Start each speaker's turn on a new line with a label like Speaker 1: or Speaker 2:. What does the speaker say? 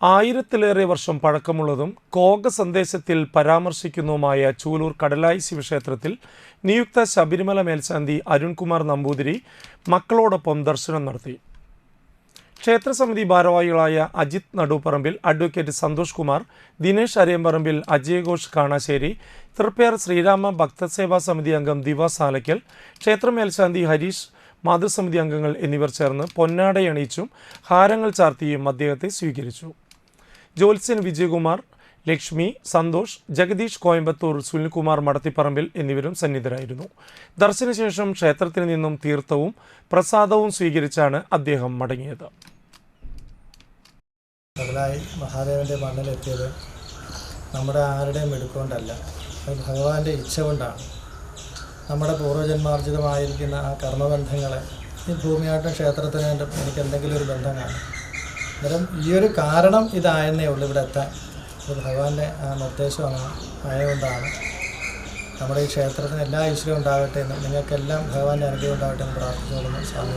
Speaker 1: ആയിരത്തിലേറെ വർഷം പഴക്കമുള്ളതും കോക സന്ദേശത്തിൽ പരാമർശിക്കുന്നതുമായ ചൂലൂർ കടലായി ശിവക്ഷേത്രത്തിൽ നിയുക്ത ശബരിമല മേൽശാന്തി അരുൺകുമാർ നമ്പൂതിരി മക്കളോടൊപ്പം ദർശനം നടത്തി. ക്ഷേത്രസമിതി ഭാരവാഹികളായ അജിത് നടുപറമ്പിൽ അഡ്വക്കേറ്റ് സന്തോഷ് കുമാർ ദിനേശ് അരയമ്പറമ്പിൽ അജയഘോഷ് കാണാശ്ശേരി തൃപ്പയാർ ശ്രീരാമ ഭക്തസേവാ സമിതി അംഗം ദിവാ സാലയ്ക്കൽ ക്ഷേത്ര മേൽശാന്തി ഹരീഷ് മാതൃസമിതി അംഗങ്ങൾ എന്നിവർ ചേർന്ന് പൊന്നാടയണിയിച്ചും ഹാരങ്ങൾ ചാർത്തിയും അദ്ദേഹത്തെ സ്വീകരിച്ചു. ജ്യോത്സ്യൻ വിജയകുമാർ ലക്ഷ്മി സന്തോഷ് ജഗദീഷ് കോയമ്പത്തൂർ സുനിൽകുമാർ മടത്തിപ്പറമ്പിൽ എന്നിവരും സന്നിധരായിരുന്നു. ദർശനശേഷം ക്ഷേത്രത്തിൽ നിന്നും തീർത്ഥവും പ്രസാദവും സ്വീകരിച്ചാണ് അദ്ദേഹം മടങ്ങിയത്.
Speaker 2: മുതലായി മഹാദേവന്റെ മണ്ണിലെത്തിയത് നമ്മുടെ ആരുടെയും എടുക്കൊണ്ടല്ല അത് ഭഗവാന്റെ ഇച്ഛ കൊണ്ടാണ്. നമ്മുടെ പൂർവജന്മാർജിതമായിരിക്കുന്ന ആ കർമ്മബന്ധങ്ങളെ ഈ ഭൂമിയായിട്ടും ക്ഷേത്രത്തിന് എനിക്ക് എന്തെങ്കിലും ഒരു ബന്ധം കാണും. അന്നേരം ഈ ഒരു കാരണം ഇതായെന്നേ ഉള്ളൂ ഇവിടെ എത്താൻ. ഭഗവാന്റെ ആ നിർദ്ദേശം അങ്ങനെ ആയതുകൊണ്ടാണ് നമ്മുടെ ഈ ക്ഷേത്രത്തിന് എല്ലാ ഈശ്വരവും ഉണ്ടാകട്ടെ എന്നും നിങ്ങൾക്കെല്ലാം ഭഗവാന്റെ അനുഗ്രഹം ഉണ്ടാകട്ടെ എന്ന് പ്രാർത്ഥിച്ചുകൊള്ളുന്നു സ്വാമി.